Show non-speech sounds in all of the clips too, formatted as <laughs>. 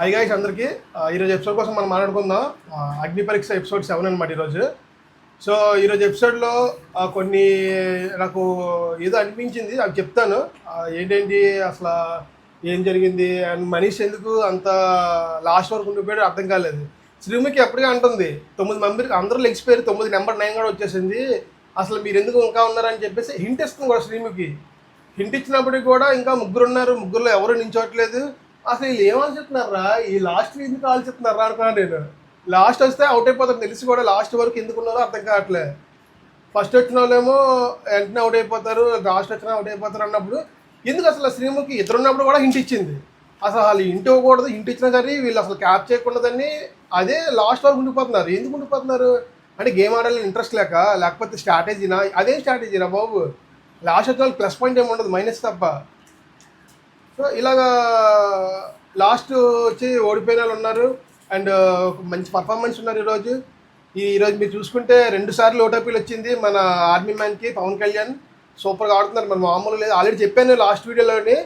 Hi guys అందరికీ. ఈరోజు episode కోసం మనం మాట్లాడుకుందాం. అగ్ని పరీక్ష ఎపిసోడ్ సెవెన్ అనమాట ఈరోజు. సో ఈరోజు ఎపిసోడ్లో కొన్ని నాకు ఏదో అనిపించింది అది చెప్తాను. ఆ, ఏంటేంటి అసలు ఏం జరిగింది అండ్ మనీష్ ఎందుకు అంత లాస్ట్ వరకు ఉండిపోయాడు అర్థం కాలేదు. శ్రీముఖి ఎప్పటికీ అంటుంది తొమ్మిది మెంబర్ అందరూ లెగ్సిపోయారు తొమ్మిది నెంబర్ నైన్ కూడా వచ్చేసింది. అసలు మీరు ఎందుకు ఇంకా ఉన్నారని చెప్పేసి హింట్ ఇస్తుంది కూడా శ్రీముఖి హింట్ ఇచ్చినప్పటికి కూడా ఇంకా ముగ్గురు ఉన్నారు ముగ్గురులో ఎవరు నించోట్లేదు. అసలు వీళ్ళు ఏమని చెప్తున్నారా? ఈ లాస్ట్ ఎందుకు కాల్ చెప్తున్నారా అనుకున్నాను నేను. లాస్ట్ వస్తే అవుట్ అయిపోతారు. తెలిసి కూడా లాస్ట్ వరకు ఎందుకు ఉన్నారో అర్థం కావట్లే. ఫస్ట్ వచ్చిన వాళ్ళేమో వెంటనే అవుట్ అయిపోతారు లాస్ట్ వచ్చిన అవుట్ అయిపోతారు అన్నప్పుడు ఎందుకు అసలు శ్రీముఖి ఇద్దరున్నప్పుడు కూడా హింట్ ఇచ్చింది? అసలు వాళ్ళు ఇంటి ఇవ్వకూడదు ఇంటి ఇచ్చినా సరే వీళ్ళు అసలు క్యాప్ చేయకూడదని అదే లాస్ట్ వరకు ఉండిపోతున్నారు. ఎందుకు ఉండిపోతున్నారు? అంటే గేమ్ ఆడాలని ఇంట్రెస్ట్ లేక లేకపోతే స్ట్రాటజీనా అదే స్ట్రాటజీనా బాబు? లాస్ట్ వచ్చిన వాళ్ళు ప్లస్ పాయింట్ ఏమి ఉండదు మైనస్ తప్ప. సో ఇలాగా లాస్ట్ వచ్చి ఓడిపోయిన వాళ్ళు ఉన్నారు. అండ్ మంచి పర్ఫార్మెన్స్ ఉన్నారు ఈరోజు. ఈ ఈరోజు మీరు చూసుకుంటే రెండు సార్లు ఓటోపీలు వచ్చింది మన ఆర్మీ మ్యాన్కి పవన్ కళ్యాణ్. సూపర్గా ఆడుతున్నారు. మన మామూలు లేదు. ఆల్రెడీ చెప్పాను లాస్ట్ వీడియోలోని.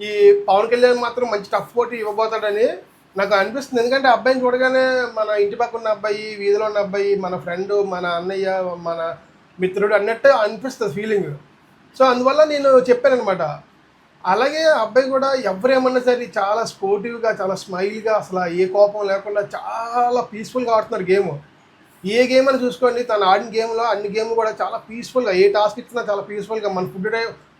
ఈ పవన్ కళ్యాణ్ మాత్రం మంచి టఫ్ పోటీ ఇవ్వబోతాడని నాకు అనిపిస్తుంది. ఎందుకంటే ఆ అబ్బాయిని చూడగానే మన ఇంటి పక్క ఉన్న అబ్బాయి వీధిలో ఉన్న అబ్బాయి మన ఫ్రెండ్ మన అన్నయ్య మన మిత్రుడు అన్నట్టు అనిపిస్తుంది ఫీలింగ్ సో అందువల్ల నేను చెప్పాను అనమాట అలాగే ఆ అబ్బాయి కూడా ఎవరేమన్నా సరే చాలా స్పోర్టివ్గా చాలా స్మైల్గా అసలు ఏ కోపం లేకుండా చాలా పీస్ఫుల్గా ఆడుతున్నారు గేమ్ ఏ గేమ్ అని చూసుకోండి తను ఆడిన గేమ్లో అన్ని గేమ్ కూడా చాలా పీస్ఫుల్గా ఏ టాస్క్ ఇచ్చినా చాలా పీస్ఫుల్గా మన ఫుడ్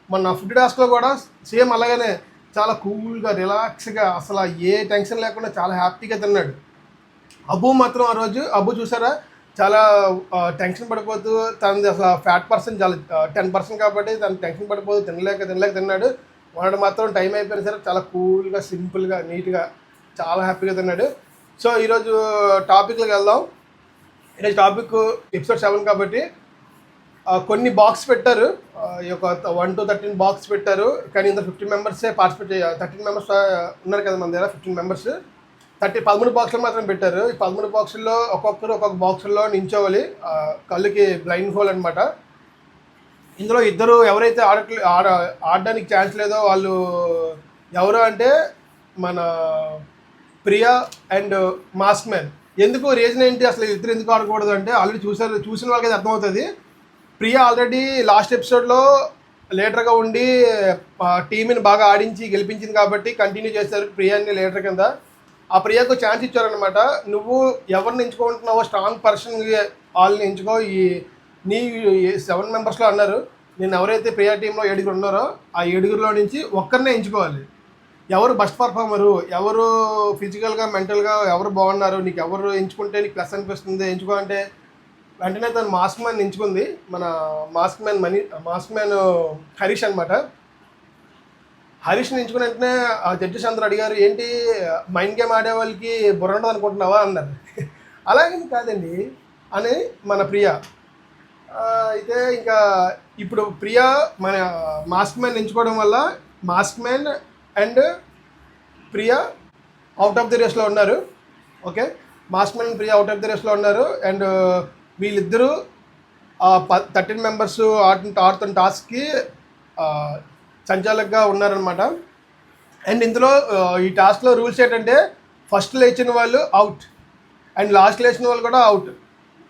మన ఫుడ్ టాస్క్లో కూడా సేమ్ అలాగనే చాలా కూల్గా రిలాక్స్గా అసలు ఏ టెన్షన్ లేకుండా చాలా హ్యాపీగా తిన్నాడు. అబ్బు మాత్రం ఆ రోజు అబ్బు చూసారా? చాలా టెన్షన్ పడిపోతూ తనది అసలు ఫ్యాట్ పర్సెంట్ చాలా టెన్ పర్సెంట్ కాబట్టి తను టెన్షన్ పడిపోతూ తినలేక తినలేక తిన్నాడు. వాడు మాత్రం టైం అయిపోయిన సరే చాలా కూల్గా సింపుల్గా నీట్గా చాలా హ్యాపీగా తిన్నాడు. సో ఈరోజు టాపిక్లకు వెళ్దాం. ఈరోజు టాపిక్ ఎపిసోడ్ సెవెన్ కాబట్టి కొన్ని బాక్స్ పెట్టారు. ఈ యొక్క వన్ టు థర్టీన్ బాక్స్ పెట్టారు. కానీ ఇంత ఫిఫ్టీన్ మెంబర్సే పార్టిసిపేట్ చేయాలి థర్టీన్ మెంబర్స్ ఉన్నారు కదా మన దగ్గర ఫిఫ్టీన్ మెంబర్స్ థర్టీ పదమూడు బాక్సులు మాత్రం పెట్టారు. ఈ పదమూడు బాక్సుల్లో ఒక్కొక్కరు ఒక్కొక్క బాక్సుల్లో నించోవాలి. కళ్ళుకి బ్లైండ్ హోల్ అనమాట ఇందులో ఇద్దరు ఎవరైతే ఆడట్లే ఆడ ఆడడానికి ఛాన్స్ లేదో వాళ్ళు ఎవరు అంటే మన ప్రియా అండ్ మాస్క్ మ్యాన్. ఎందుకు రీజన్ ఏంటి? అసలు ఇద్దరు ఎందుకు ఆడకూడదు అంటే ఆల్రెడీ చూసారు చూసిన వాళ్ళకి అయితే అర్థమవుతుంది. ప్రియా ఆల్రెడీ లాస్ట్ ఎపిసోడ్లో లీడర్గా ఉండి టీంని బాగా ఆడించి గెలిపించింది కాబట్టి కంటిన్యూ చేశారు ప్రియాని లీడర్ కింద. ఆ ప్రియాకు ఛాన్స్ ఇచ్చారనమాట నువ్వు ఎవరిని ఎంచుకుంటున్నావో స్ట్రాంగ్ పర్సన్ వాళ్ళని ఎంచుకో ఈ నీ సెవెన్ మెంబర్స్లో అన్నారు నేను ఎవరైతే ప్రియా టీంలో ఏడుగురు ఉన్నారో ఆ ఏడుగురిలో నుంచి ఒక్కరినే ఎంచుకోవాలి. ఎవరు బెస్ట్ పర్ఫార్మరు ఎవరు ఫిజికల్గా మెంటల్గా ఎవరు బాగున్నారు నీకు ఎవరు ఎంచుకుంటే నీకు ప్లస్ అనిపిస్తుంది ఎంచుకోవాలంటే వెంటనే తను మాస్క్ మ్యాన్ ఎంచుకుంది. మన mask man money mask man Harish అనమాట హరీష్ని ఎంచుకున్న వెంటనే ఆ జడ్జెస్ అందరూ అడిగారు ఏంటి మైండ్ గేమ్ ఆడే వాళ్ళకి బుర్ర ఉండదు అనుకుంటున్నావా అన్నారు. <laughs> అలాగే కాదండి. అని మన ప్రియ అయితే ఇంకా ఇప్పుడు ప్రియా మన మాస్క్ మ్యాన్ ఎంచుకోవడం వల్ల mask man and Priya out of the రేస్లో ఉన్నారు. Okay? Mask man Priya out of the రేస్లో ఉన్నారు. అండ్ వీళ్ళిద్దరూ థర్టీన్ మెంబర్స్ ఆడుతున్న ఆడుతున్న టాస్క్కి సంచాలకుగా ఉన్నారనమాట అండ్ ఇందులో ఈ టాస్క్లో రూల్స్ ఏంటంటే ఫస్ట్ లేచిన వాళ్ళు అవుట్ అండ్ లాస్ట్ లేచిన వాళ్ళు కూడా అవుట్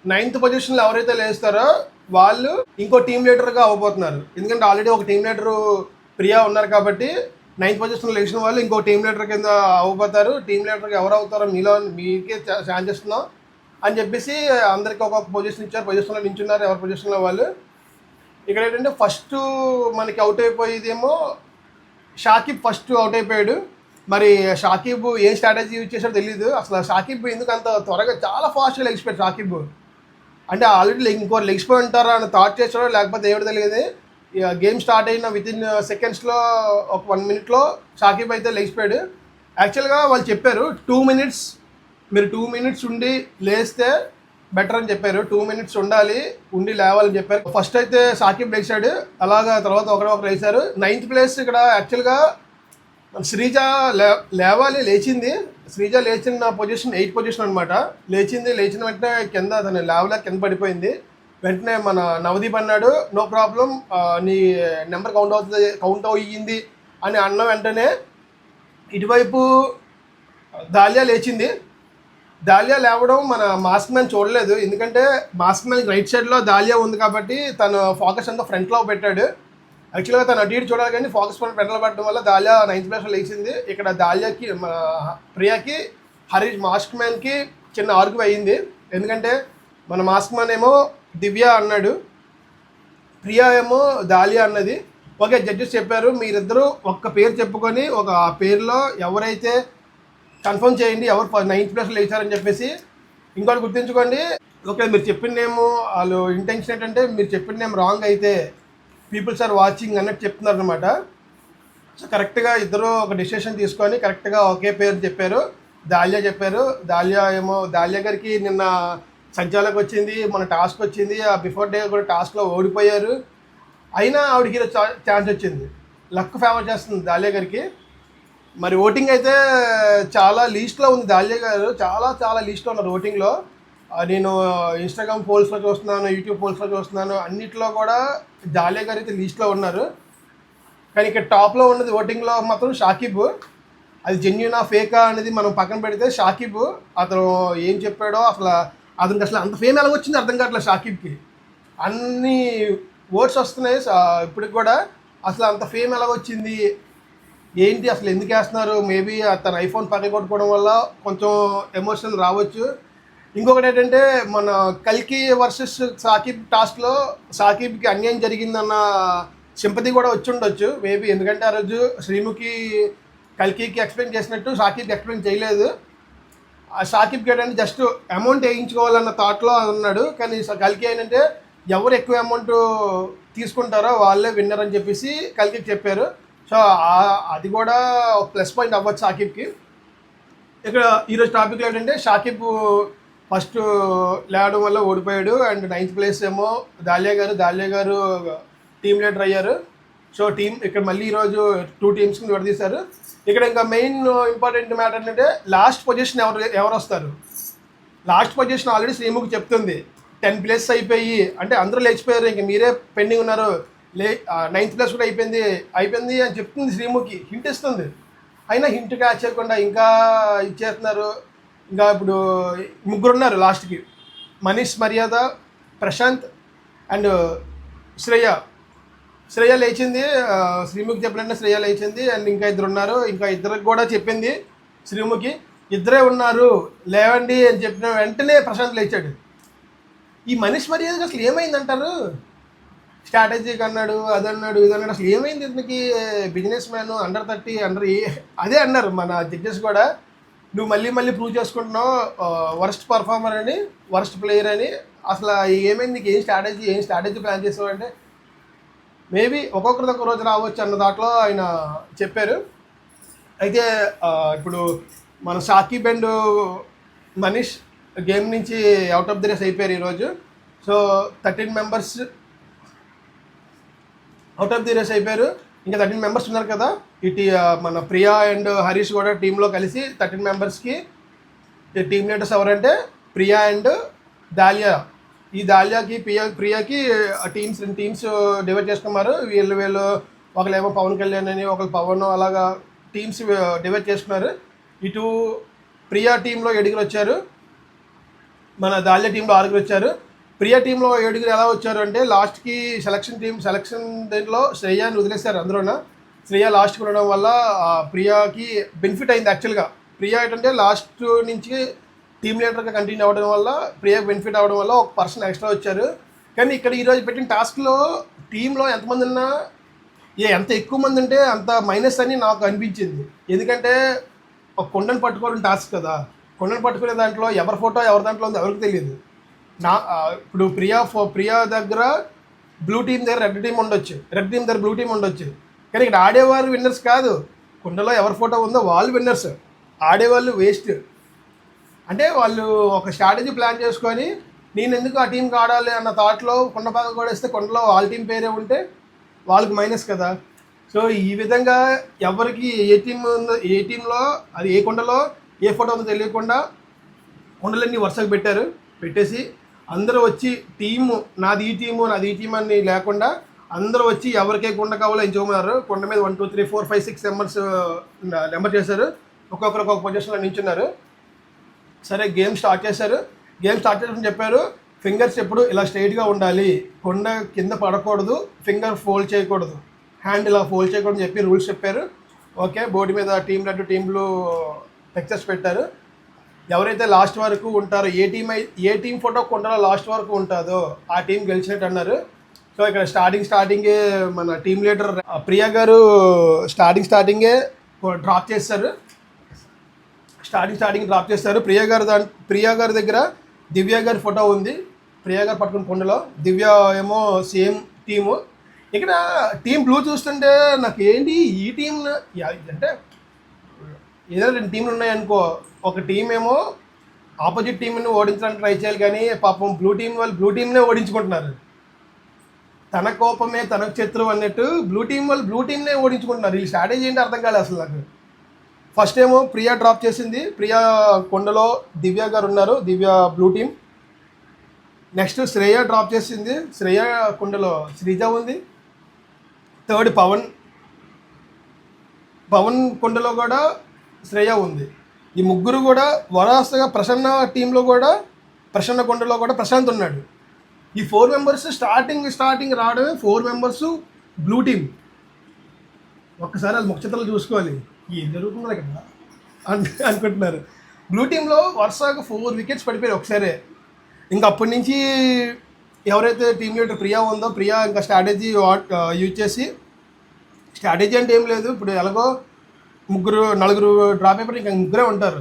నైన్త్ పొజిషన్లో ఎవరైతే లేస్తారో వాళ్ళు ఇంకో టీమ్ లీడర్గా అవ్వబోతున్నారు. ఎందుకంటే ఆల్రెడీ ఒక టీం లీడరు ప్రియా ఉన్నారు కాబట్టి నైన్త్ పొజిషన్లో లేచిన వాళ్ళు ఇంకో టీం లీడర్ కింద అవ్వబోతారు. టీమ్ లీడర్గా ఎవరు అవుతారో మీలో మీకే ఛాన్స్ ఇస్తున్నాం. అని చెప్పేసి అందరికి ఒక్కొక్క పొజిషన్ ఇచ్చారు. పొజిషన్లో నించున్నారు ఎవరి పొజిషన్లో వాళ్ళు. ఇక్కడ ఏంటంటే ఫస్ట్ మనకి అవుట్ అయిపోయేదేమో షాకిబ్ ఫస్ట్ అవుట్ అయిపోయాడు. మరి షాకిబ్ ఏ స్ట్రాటజీ యూజ్ చేశాడో తెలియదు అసలు షాకిబ్ ఎందుకు అంత త్వరగా చాలా ఫాస్ట్గా లెగిసిపోయాడు షాకిబ్. అంటే ఆల్రెడీ ఇంకో లెగిసిపోయి ఉంటారా అని థాట్ చేసాడో లేకపోతే ఏమిటి తెలియదు. గేమ్ స్టార్ట్ అయిన విత్ ఇన్ సెకండ్స్లో ఒక వన్ మినిట్లో షాకిబ్ అయితే లెగిసిపోయాడు యాక్చువల్గా వాళ్ళు చెప్పారు టూ మినిట్స్ మీరు టూ మినిట్స్ ఉండి లేస్తే బెటర్ అని చెప్పారు. టూ మినిట్స్ ఉండాలి ఉండి లేవాలని చెప్పారు. ఫస్ట్ అయితే సాకిబ్ లేచాడు అలాగా తర్వాత ఒకరు ఒకరు వేశారు నైన్త్ ప్లేస్ ఇక్కడ యాక్చువల్గా మన శ్రీజ లే లేవాలి లేచింది. శ్రీజ లేచిన పొజిషన్ ఎయిట్ పొజిషన్ అనమాట లేచింది లేచిన వెంటనే కింద తను లేవలే కింద పడిపోయింది. వెంటనే మన నవదీప్ అన్నాడు నో ప్రాబ్లం నీ నెంబర్ కౌంట్ అవుతుంది కౌంట్ అయ్యింది అని అన్న వెంటనే ఇటువైపు దాలియా లేచింది. దాలియా లేవడం మన మాస్క్ మ్యాన్ చూడలేదు. ఎందుకంటే మాస్క్ మ్యాన్ రైట్ సైడ్లో దాలియా ఉంది కాబట్టి తను ఫోకస్ అంతా ఫ్రంట్లో పెట్టాడు. యాక్చువల్గా తను అటు ఇటు చూడాలి కానీ ఫోకస్ ఫ్రంట్లో పెట్టడం వల్ల దాలియా నైన్త్ ప్లేస్లో లేచింది. ఇక్కడ దాలియాకి మన ప్రియాకి హరీష్ మాస్క్ మ్యాన్కి చిన్న ఆర్గ్యూ అయ్యింది. ఎందుకంటే మన మాస్క్ మ్యాన్ ఏమో దివ్య అన్నాడు ప్రియా ఏమో దాలియా అన్నది. ఓకే జడ్జెస్ చెప్పారు మీరిద్దరూ ఒక్క పేరు చెప్పుకొని ఒక ఆ పేరులో ఎవరైతే కన్ఫర్మ్ చేయండి ఎవరు నైన్త్ ప్లేస్లో లేచారని చెప్పేసి ఇంకోటి గుర్తుంచుకోండి. ఓకే మీరు చెప్పిన నేమ్ వాళ్ళు ఇంటెన్షన్ ఏంటంటే మీరు చెప్పిన నేమ్ రాంగ్ అయితే పీపుల్స్ ఆర్ వాచింగ్ అన్నట్టు చెప్తున్నారు అనమాట సో కరెక్ట్గా ఇద్దరు ఒక డిసిషన్ తీసుకొని కరెక్ట్గా ఒకే పేరు చెప్పారు. దాలియా చెప్పారు. దాలియా ఏమో దాలియా గారికి నిన్న సంచాలకు వచ్చింది మన టాస్క్ వచ్చింది. ఆ బిఫోర్ డే కూడా టాస్క్లో ఓడిపోయారు. అయినా ఆవిడకి ఛాన్స్ వచ్చింది. లక్ ఫేవర్ చేస్తుంది దాలియా గారికి. మరి ఓటింగ్ అయితే చాలా లీస్ట్లో ఉంది దాలియా గారు. చాలా చాలా లీస్ట్లో ఉన్నారు ఓటింగ్లో. నేను ఇన్స్టాగ్రామ్ పోల్స్లో చూస్తున్నాను యూట్యూబ్ పోల్స్లో చూస్తున్నాను. అన్నిట్లో కూడా జాలియా గారు అయితే లీస్ట్లో ఉన్నారు. కానీ ఇక్కడ టాప్లో ఉన్నది ఓటింగ్లో మాత్రం షాకిబ్. అది జెన్యునా ఫేకా అనేది మనం పక్కన పెడితే షాకిబ్. అతను ఏం చెప్పాడో అసలు అతనికి అసలు అంత ఫేమ్ ఎలా వచ్చింది అర్థం కావట్లేదు షాకిబ్కి. అన్ని ఓట్స్ వస్తున్నాయి ఇప్పటికి కూడా అసలు అంత ఫేమ్ ఎలా వచ్చింది? ఏంటి అసలు ఎందుకు వేస్తున్నారు? మేబీ తన ఐఫోన్ పక్క కొట్టుకోవడం వల్ల కొంచెం ఎమోషన్ రావచ్చు. ఇంకొకటి ఏంటంటే మన కల్కి వర్సెస్ సాకిబ్ టాస్క్లో సాకిబ్కి అన్యాయం జరిగిందన్న సింపతి కూడా వచ్చి ఉండొచ్చు. మేబీ ఎందుకంటే ఆ రోజు శ్రీముఖి కల్కికి ఎక్స్ప్లెయిన్ చేసినట్టు సాకిబ్కి ఎక్స్ప్లెయిన్ చేయలేదు. ఆ సాకిబ్కి ఏంటంటే జస్ట్ అమౌంట్ వేయించుకోవాలన్న థాట్లో ఉన్నాడు. కానీ కల్కి ఏంటంటే ఎవరు ఎక్కువ అమౌంట్ తీసుకుంటారో వాళ్ళే విన్నర్ అని చెప్పేసి కల్కి చెప్పారు. సో అది కూడా ప్లస్ పాయింట్ అవ్వచ్చు సాకిబ్కి. ఇక్కడ ఈరోజు టాపిక్ ఏంటంటే షాకిబ్ ఫస్ట్ లేవడం వల్ల ఓడిపోయాడు అండ్ నైన్త్ ప్లేస్ ఏమో దాలియా గారు దాలియా గారు టీమ్ లీడర్ అయ్యారు. సో టీం ఇక్కడ మళ్ళీ ఈరోజు టూ టీమ్స్కి విడదీశారు ఇక్కడ ఇంకా మెయిన్ ఇంపార్టెంట్ మ్యాటర్ ఏంటంటే లాస్ట్ పొజిషన్ ఎవరు ఎవరు వస్తారు? లాస్ట్ పొజిషన్ ఆల్రెడీ శ్రీముఖి చెప్తుంది. టెన్ ప్లేస్ అయిపోయి అంటే అందరూ లేచిపోయారు ఇంక మీరే పెండింగ్ ఉన్నారు. లే నైన్త్ ప్లేస్ కూడా అయిపోయింది అయిపోయింది అని చెప్తుంది శ్రీముఖి హింట్ ఇస్తుంది. అయినా హింట్ క్యాచ్ చేయకుండా ఇంకా ఇచ్చేస్తున్నారు. ఇంకా ఇప్పుడు ముగ్గురు ఉన్నారు లాస్ట్కి. మనీష్ మర్యాద ప్రశాంత్ అండ్ శ్రేయ. శ్రేయ లేచింది శ్రీముఖి చెప్పినట్టు శ్రేయ లేచింది అండ్ ఇంకా ఇద్దరు ఉన్నారు ఇంకా ఇద్దరికి కూడా చెప్పింది శ్రీముఖి ఇద్దరే ఉన్నారు లేవండి అని చెప్పిన వెంటనే ప్రశాంత్ లేచాడు. ఈ మనిషి మర్యాదకి అసలు ఏమైందంటారు స్ట్రాటజీకి అన్నాడు అది అన్నాడు ఇది అన్నాడు అసలు ఏమైంది ఇతనికి business man under thirty under ఏ అదే అన్నారు మన జడ్జెస్ కూడా. నువ్వు మళ్ళీ మళ్ళీ ప్రూవ్ చేసుకుంటున్నావు వరస్ట్ పర్ఫార్మర్ అని వరస్ట్ ప్లేయర్ అని. అసలు ఏమైంది? నీకు ఏం స్ట్రాటజీ ఏం స్ట్రాటజీ ప్లాన్ చేసావు అంటే మేబీ ఒక్కొక్కరిది ఒక రోజు రావచ్చు అన్న దాంట్లో ఆయన చెప్పారు. అయితే ఇప్పుడు మన సాకిబ్ అండ్ మనీష్ గేమ్ నుంచి అవుట్ ఆఫ్ ది రేస్ అయిపోయారు ఈరోజు so thirteen members out of the race అయిపోయారు. ఇంకా థర్టీన్ మెంబర్స్ ఉన్నారు కదా. ఇటు మన ప్రియా అండ్ హరీష్ కూడా టీంలో కలిసి థర్టీన్ మెంబర్స్కి టీమ్ లీడర్స్ ఎవరంటే ప్రియా అండ్ దాలియా. ఈ దాలియాకి ప్రియా ప్రియాకి టీమ్స్ రెండు టీమ్స్ డివైడ్ చేసుకున్నారు. వీళ్ళు వీళ్ళు ఒకళ్ళేమో పవన్ కళ్యాణ్ అని ఒకళ్ళు పవన్ అలాగా టీమ్స్ డివైడ్ చేసుకున్నారు. ఇటు ప్రియా టీంలో ఏడుగురు వచ్చారు. మన దాల్య టీంలో ఆరుగురు వచ్చారు. ప్రియా టీంలో ఏడుగురు ఎలా వచ్చారు అంటే లాస్ట్కి సెలక్షన్ టీం సెలక్షన్ దీంట్లో శ్రేయాని వదిలేశారు అందులోన. శ్రేయ లాస్ట్కి ఉండడం వల్ల ప్రియాకి బెనిఫిట్ అయింది యాక్చువల్గా ప్రియా ఏంటంటే లాస్ట్ నుంచి టీమ్ లీడర్గా కంటిన్యూ అవ్వడం వల్ల ప్రియాకి బెనిఫిట్ అవ్వడం వల్ల ఒక పర్సన్ ఎక్స్ట్రా వచ్చారు. కానీ ఇక్కడ ఈరోజు పెట్టిన టాస్క్లో టీంలో ఎంతమంది ఉన్నా ఏ ఎంత ఎక్కువ మంది ఉంటే అంత మైనస్ అని నాకు అనిపించింది. ఎందుకంటే ఒక కొండను పట్టుకోవడం టాస్క్ కదా. కొండను పట్టుకునే దాంట్లో ఎవరి ఫోటో ఎవరి దాంట్లో ఉందో ఎవరికి తెలియదు. నా ఇప్పుడు ప్రియా ఫో ప్రియా దగ్గర బ్లూ టీం దగ్గర రెడ్ టీం ఉండొచ్చు. రెడ్ టీం దగ్గర బ్లూ టీం ఉండొచ్చు. కానీ ఇక్కడ ఆడేవారు విన్నర్స్ కాదు. కుండలో ఎవరి ఫోటో ఉందో వాళ్ళు విన్నర్స్ ఆడేవాళ్ళు వేస్ట్ అంటే వాళ్ళు ఒక స్ట్రాటజీ ప్లాన్ చేసుకొని నేను ఎందుకు ఆ టీంకి ఆడాలి అన్న థాట్లో కొండ పక్క కూడా కొండలో వాళ్ళ టీం పేరే ఉంటే వాళ్ళకి మైనస్ కదా. సో ఈ విధంగా ఎవరికి ఏ టీం ఉందో ఏ టీంలో అది ఏ కొండలో ఏ ఫోటో ఉందో తెలియకుండా కొండలన్నీ వరుసగా పెట్టారు. పెట్టేసి అందరూ వచ్చి టీము నాది ఈ టీము నాది ఈ టీం అని లేకుండా అందరూ వచ్చి ఎవరికే కొండ కావాలో ఎంచుకున్నారు కొండ మీద one two three four five six numbers number చేశారు. ఒక్కొక్కరు ఒక్కొక్క పొజిషన్లో నించున్నారు. సరే గేమ్ స్టార్ట్ చేశారు. గేమ్ స్టార్ట్ చేసిన చెప్పారు ఫింగర్స్ ఎప్పుడు ఇలా స్ట్రైట్గా ఉండాలి. కొండ కింద పడకూడదు ఫింగర్ ఫోల్డ్ చేయకూడదు. హ్యాండ్ ఇలా ఫోల్డ్ చేయకూడదు చెప్పి రూల్స్ చెప్పారు. ఓకే బోర్డు మీద టీం రెడ్ టీం బ్లూ పెట్టారు. ఎవరైతే లాస్ట్ వరకు ఉంటారో ఏ టీం ఏ టీం ఫోటో కొండలో లాస్ట్ వరకు ఉంటుందో ఆ టీం గెలిచినట్టు అన్నారు. సో ఇక్కడ స్టార్టింగ్ స్టార్టింగే మన టీం లీడర్ ప్రియా గారు స్టార్టింగ్ స్టార్టింగే డ్రాప్ చేస్తారు. స్టార్టింగ్ స్టార్టింగ్ డ్రాప్ చేస్తారు. ప్రియా గారు దా ప్రియా గారి దగ్గర దివ్య గారి ఫోటో ఉంది. ప్రియా గారు పట్టుకుని కొండలో. దివ్య ఏమో సేమ్ టీము ఇక్కడ టీం బ్లూ చూస్తుంటే నాకు ఏంటి ఈ టీం అంటే ఏదైనా రెండు టీంలు ఉన్నాయనుకో ఒక టీం ఏమో ఆపోజిట్ టీంని ఓడించడానికి ట్రై చేయాలి కానీ పాపం బ్లూ టీం వాళ్ళు బ్లూ టీంనే ఓడించుకుంటున్నారు. తన కోపమే తనకు శత్రువు అన్నట్టు బ్లూ టీం వాళ్ళు బ్లూ టీంనే ఓడించుకుంటున్నారు. ఈ స్ట్రాటజీ ఏంటి అర్థం కాలేదు అసలు నాకు. ఫస్ట్ ఏమో ప్రియా డ్రాప్ చేసింది. ప్రియా కొండలో దివ్య గారు ఉన్నారు. Divya blue team next Shreya drop చేసింది. శ్రేయ కొండలో శ్రీజ ఉంది. థర్డ్ పవన్. పవన్ కొండలో కూడా శ్రేయ ఉంది. ఈ ముగ్గురు కూడా వరాసగా ప్రసన్న టీంలో కూడా ప్రసన్న కొండలో కూడా ప్రశాంత్ ఉన్నాడు. ఈ ఫోర్ మెంబర్స్ స్టార్టింగ్ స్టార్టింగ్ రావడమే ఫోర్ మెంబర్స్ బ్లూ టీమ్ ఒక్కసారి అది ముఖ్యతలు చూసుకోవాలి. ఏం జరుగుతుందో ఇక్కడ అనుకుంటున్నారు. బ్లూ టీంలో వరుసగా ఫోర్ వికెట్స్ పడిపోయాయి ఒకసారే. ఇంకా అప్పటి నుంచి ఎవరైతే టీం లీడర్ ప్రియా ఉందో ప్రియా ఇంకా స్ట్రాటజీ యూజ్ చేసి స్ట్రాటజీ అంటే ఏం లేదు. ఇప్పుడు ఎలాగో ముగ్గురు నలుగురు డ్రాప్ అయిపోయి ఇంకా ముగ్గురే ఉంటారు.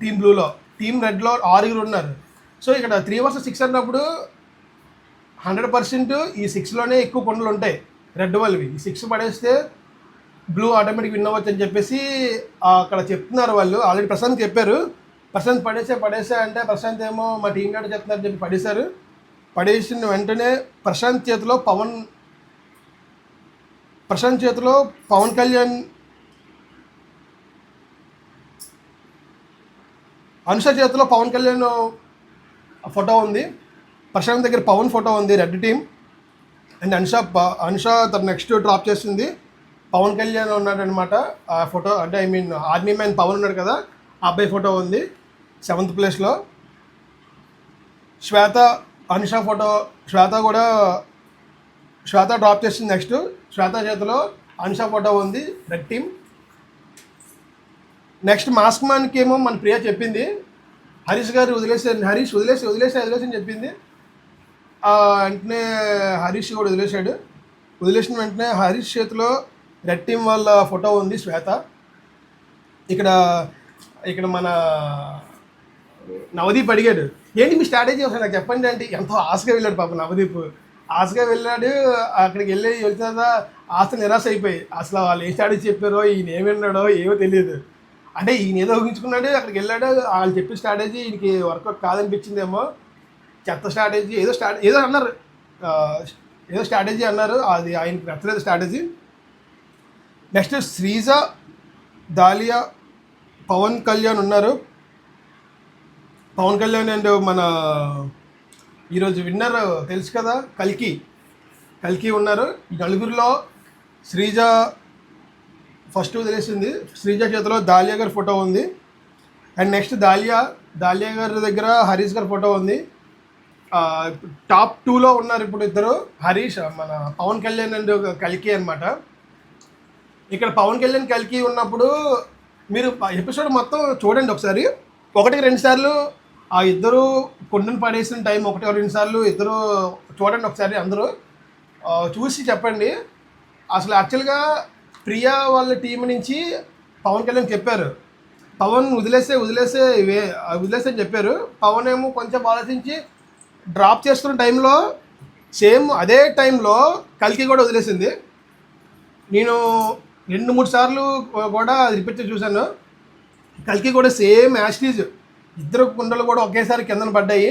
టీం బ్లూలో. టీం రెడ్లో ఆరుగురు ఉన్నారు. సో ఇక్కడ త్రీ వర్సెస్ సిక్స్ అన్నప్పుడు హండ్రెడ్ పర్సెంట్ ఈ సిక్స్లోనే ఎక్కువ కొండలు ఉంటాయి. రెడ్ వాళ్ళవి. ఈ సిక్స్ పడేస్తే బ్లూ ఆటోమేటిక్ విన్ అవ్వచ్చు అని చెప్పేసి అక్కడ చెప్తున్నారు వాళ్ళు. ఆల్రెడీ ప్రశాంత్ చెప్పారు. ప్రశాంత్ పడేసే పడేసే అంటే ప్రశాంత్ ఏమో మా టీం గారు చెప్తున్నారు చెప్పి పడేశారు. పడేసిన వెంటనే ప్రశాంత్ చేతిలో పవన్ ప్రశాంత్ చేతిలో పవన్ కళ్యాణ్ అనుష చేతిలో పవన్ కళ్యాణ్ ఫోటో ఉంది. ప్రశాంత్ దగ్గర పవన్ ఫోటో ఉంది రెడ్ టీం అండ్ అనుష ప- అనుష తన నెక్స్ట్ డ్రాప్ చేసింది. పవన్ కళ్యాణ్ ఉన్నాడనమాట ఆ ఫోటో అంటే I mean army man Pawan ఉన్నాడు కదా ఆ అబ్బాయి ఫోటో ఉంది సెవెంత్ ప్లేస్లో. శ్వేత అనుష ఫోటో శ్వేత కూడా శ్వేత డ్రాప్ చేసింది నెక్స్ట్. శ్వేత చేతిలో అనుష ఫోటో ఉంది రెడ్ టీం నెక్స్ట్ మాస్క్ మాన్కి ఏమో మన ప్రియ చెప్పింది. హరీష్ గారు వదిలేసారు హరీష్ వదిలేసి వదిలేసి వదిలేసి అని చెప్పింది. వెంటనే హరీష్ కూడా వదిలేశాడు. వదిలేసిన వెంటనే హరీష్ చేతిలో రెడ్ టీం వాళ్ళ ఫోటో ఉంది శ్వేత. ఇక్కడ ఇక్కడ మన నవదీప్ అడిగాడు ఏంటి మీ స్ట్రాటజీ ఒకసారి నాకు చెప్పండి అంటే ఎంతో ఆశగా వెళ్ళాడు పాప నవదీప్. ఆశగా వెళ్ళాడు అక్కడికి వెళ్ళి వెళ్తే తర్వాత ఆశ నిరాశ అయిపోయి అసలు వాళ్ళు ఏ స్ట్రాటజీ చెప్పారో ఈయన ఏమి విన్నాడో ఏమో తెలియదు. అంటే ఈయన ఏదో ఊహించుకున్నాడు అక్కడికి వెళ్ళాడు వాళ్ళు చెప్పిన స్ట్రాటజీ ఈయనకి వర్కౌట్ కాదనిపించిందేమో. చెత్త స్ట్రాటజీ ఏదో స్ట్రాటజీ ఏదో అన్నారు. ఏదో స్ట్రాటజీ అన్నారు అది ఆయనకి నచ్చలేదు స్ట్రాటజీ నెక్స్ట్ శ్రీజ దాలియా పవన్ కళ్యాణ్ ఉన్నారు. పవన్ కళ్యాణ్ అండ్ మన ఈరోజు విన్నర్ తెలుసు కదా కల్కి. కల్కి ఉన్నారు. ఈ నలుగురిలో శ్రీజ ఫస్ట్ తెలిసింది శ్రీజ చేతిలో దాలియా గారి ఫోటో ఉంది. అండ్ నెక్స్ట్ దాలియా దాలియా గారి దగ్గర హరీష్ గారి ఫోటో ఉంది. టాప్ టూలో ఉన్నారు ఇప్పుడు ఇద్దరు. హరీష్ మన పవన్ కళ్యాణ్ అండ్ కలికి అనమాట ఇక్కడ పవన్ కళ్యాణ్ కలికి ఉన్నప్పుడు మీరు ఎపిసోడ్ మొత్తం చూడండి ఒకసారి. ఒకటికి రెండు సార్లు ఆ ఇద్దరు కుండను పడేసిన టైం ఒకటి రెండు సార్లు ఇద్దరు చూడండి ఒకసారి అందరూ. చూసి చెప్పండి. అసలు యాక్చువల్గా ప్రియా వాళ్ళ టీం నుంచి పవన్ కళ్యాణ్ చెప్పారు. పవన్ వదిలేసే వదిలేసే వే వదిలేసే అని చెప్పారు. పవన్ ఏమో కొంచెం ఆలోచించి డ్రాప్ చేస్తున్న టైంలో సేమ్ అదే టైంలో కల్కి కూడా వదిలేసింది. నేను రెండు మూడు సార్లు కూడా రిపీట్ చూశాను. కల్కి కూడా సేమ్ యాస్టీజ్ ఇద్దరు కుండలు కూడా ఒకేసారి కిందన పడ్డాయి.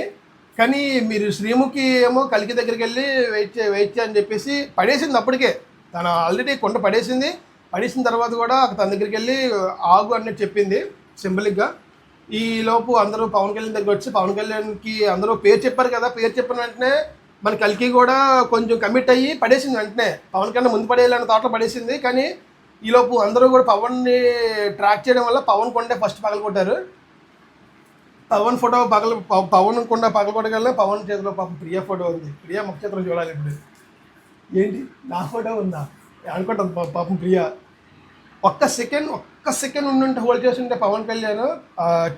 కానీ మీరు శ్రీముఖి ఏమో కలికి దగ్గరికి వెళ్ళి వెయిట్ చే వెయిట్ చేయని చెప్పేసి పడేసింది అప్పటికే. తను ఆల్రెడీ కొండ పడేసింది. పడేసిన తర్వాత కూడా తన దగ్గరికి వెళ్ళి ఆగు అన్నట్టు చెప్పింది సింబలిక్గా ఈ లోపు అందరూ పవన్ కళ్యాణ్ దగ్గర వచ్చి పవన్ కళ్యాణ్కి అందరూ పేరు చెప్పారు కదా పేరు చెప్పిన వెంటనే మన కలికి కూడా కొంచెం కమిట్ అయ్యి పడేసింది వెంటనే. పవన్ కళ్యాణ్ ముందు పడేయాలన్న థాట్లో పడేసింది కానీ ఈలోపు అందరూ కూడా పవన్ని ట్రాక్ చేయడం వల్ల పవన్ కొండే ఫస్ట్ పగల కొట్టారు పవన్ ఫోటో పగల పవన్ కొండ పగల కొట్టగలనే పవన్ చేతిలో పాపం ప్రియ ఫోటో ఉంది. ప్రియ ముఖ చిత్రం చూడాలి ఇప్పుడు. ఏంటి? నా ఫోటో ఉందా? అనుకుంటాం పాపం ప్రియా. ఒక్క సెకండ్ ఒక్క సెకండ్ ఉండుంటే హోల్డ్ చేస్తుంటే పవన్ కళ్యాణ్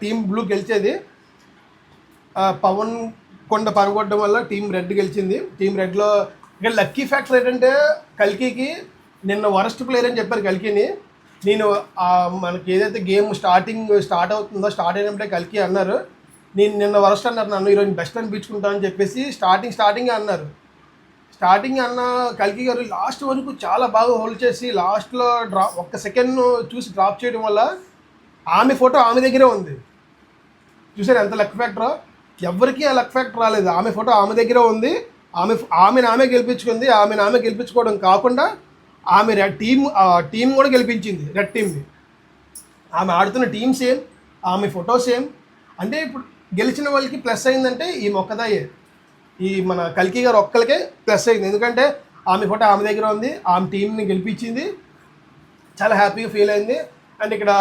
టీం బ్లూ గెలిచేది. పవన్ కొండ పరగొట్టడం వల్ల టీం రెడ్ గెలిచింది. టీం రెడ్లో ఇక్కడ లక్కీ ఫ్యాక్టర్ ఏంటంటే కల్కికి నిన్న వరస్ట్ ప్లేయర్ అని చెప్పారు కల్కిని. నేను మనకి ఏదైతే గేమ్ స్టార్టింగ్ స్టార్ట్ అవుతుందో స్టార్ట్ అయినప్పుడే కల్కి అన్నారు. నేను నిన్న వరస్ట్ అన్నారు నన్ను ఈరోజు బెస్ట్ అనిపించుకుంటా అని చెప్పేసి స్టార్టింగ్ స్టార్టింగ్ అన్నారు. స్టార్టింగ్ అన్న కల్కి గారు లాస్ట్ వరకు చాలా బాగా హోల్డ్ చేసి లాస్ట్లో డ్రా ఒక్క సెకండ్ చూసి డ్రాప్ చేయడం వల్ల ఆమె ఫోటో ఆమె దగ్గరే ఉంది. చూసారు ఎంత లక్ ఫ్యాక్టరో ఎవరికి ఆ లక్ ఫ్యాక్టర్ రాలేదు. ఆమె ఫోటో ఆమె దగ్గరే ఉంది. ఆమె ఆమె నామే గెలిపించుకుంది. ఆమె ఆమె గెలిపించుకోవడం కాకుండా ఆమె రెడ్ టీం టీం కూడా గెలిపించింది. రెడ్ టీంని ఆమె ఆడుతున్న టీం సేమ్ ఆమె ఫోటో సేమ్ అంటే ఇప్పుడు గెలిచిన వాళ్ళకి ప్లస్ అయిందంటే ఈ మొక్కదాయే. ఈ మన కల్కి గారు ఒక్కరికే ప్లస్ అయింది. ఎందుకంటే ఆమె ఫోటో ఆమె దగ్గర ఉంది ఆమె టీంని గెలిపించింది. చాలా హ్యాపీగా ఫీల్ అయింది. అండ్ ఇక్కడ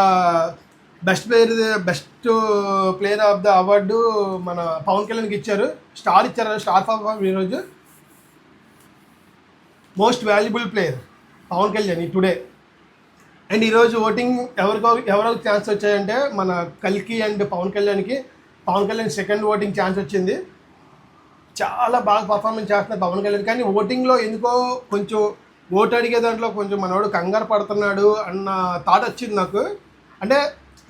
best player best player of the award మన పవన్ కళ్యాణ్కి ఇచ్చారు. స్టార్ ఇచ్చారు స్టార్ పర్ఫార్మ్ ఈరోజు most valuable player Pawan Kalyan ఈ టుడే. అండ్ ఈరోజు ఓటింగ్ ఎవరికో ఎవరికి ఛాన్స్ వచ్చాయంటే మన కల్కి అండ్ పవన్ కళ్యాణ్కి. Pawan Kalyan second voting chance వచ్చింది. చాలా బాగా పర్ఫార్మెన్స్ చేస్తున్నారు పవన్ కళ్యాణ్. కానీ ఓటింగ్లో ఎందుకో కొంచెం ఓటు అడిగే దాంట్లో కొంచెం మనవాడు కంగారు పడుతున్నాడు అన్న థాట్ వచ్చింది నాకు. అంటే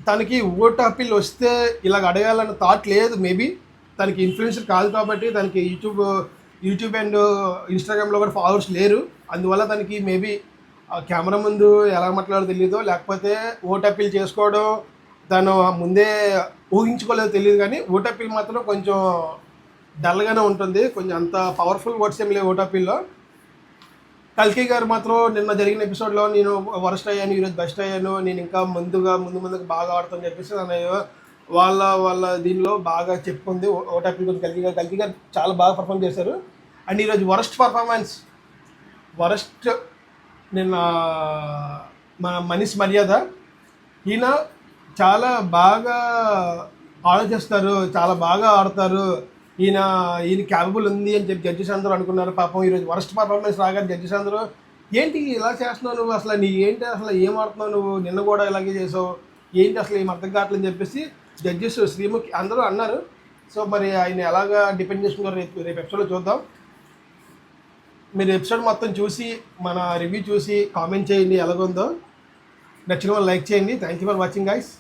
తనకి ఓటు అప్పీల్ వస్తే ఇలాగ అడగాలన్న థాట్ లేదు మేబీ తనకి ఇన్ఫ్లుయెన్సర్ కాదు కాబట్టి తనకి యూట్యూబ్ యూట్యూబ్ అండ్ ఇన్స్టాగ్రామ్లో కూడా ఫాలోవర్స్ లేరు. అందువల్ల తనకి మేబీ కెమెరా ముందు ఎలా మాట్లాడో తెలియదు లేకపోతే ఓటు అప్పీల్ చేసుకోవడం తను ముందే ఊహించుకోలేదో తెలియదు కానీ ఓటు అప్పీల్ మాత్రం కొంచెం డల్గానే ఉంటుంది. కొంచెం అంత పవర్ఫుల్ వర్డ్స్ ఏం లేవు ఓటాపీలో. అప్పీల్లో కల్కి గారు మాత్రం నిన్న జరిగిన ఎపిసోడ్లో నేను వరస్ట్ అయ్యాను ఈరోజు బెస్ట్ అయ్యాను నేను ఇంకా ముందుగా ముందు ముందుకు బాగా ఆడుతాను చెప్పేసి తన వాళ్ళ వాళ్ళ దీనిలో బాగా చెప్పుకుంది ఓటాపీ గురించి కల్కి గారు. కల్కి గారు చాలా బాగా పర్ఫామ్ చేశారు. అండ్ ఈరోజు వరస్ట్ పర్ఫార్మెన్స్ వరస్ట్ నిన్న మన మనిషి మర్యాద ఈయన చాలా బాగా ఆలోచిస్తారు చాలా బాగా ఆడతారు. ఈయన ఈయన క్యాపబుల్ ఉంది అని చెప్పి జడ్జెస్ అందరూ అనుకున్నారు. పాపం ఈరోజు వరస్ట్ పర్ఫార్మెన్స్ రాగానే జడ్జెస్ అందరూ ఏంటి ఇలా చేస్తున్నావు నువ్వు? అసలు నీ ఏంటి? అసలు ఏం ఆడుతున్నావు నువ్వు? నిన్న కూడా ఇలాగే చేసావు. ఏంటి అసలు ఏం అర్థం కావట్లేదు చెప్పేసి జడ్జెస్ శ్రీముఖి అందరూ అన్నారు. సో మరి ఆయన ఎలాగా డిపెండ్ చేసుకున్నారు రేపు రేపు ఎపిసోడ్లో చూద్దాం. మీరు ఎపిసోడ్ మొత్తం చూసి మన రివ్యూ చూసి కామెంట్ చేయండి ఎలాగుందో. నచ్చిన వాళ్ళు లైక్ చేయండి. Thank you for watching guys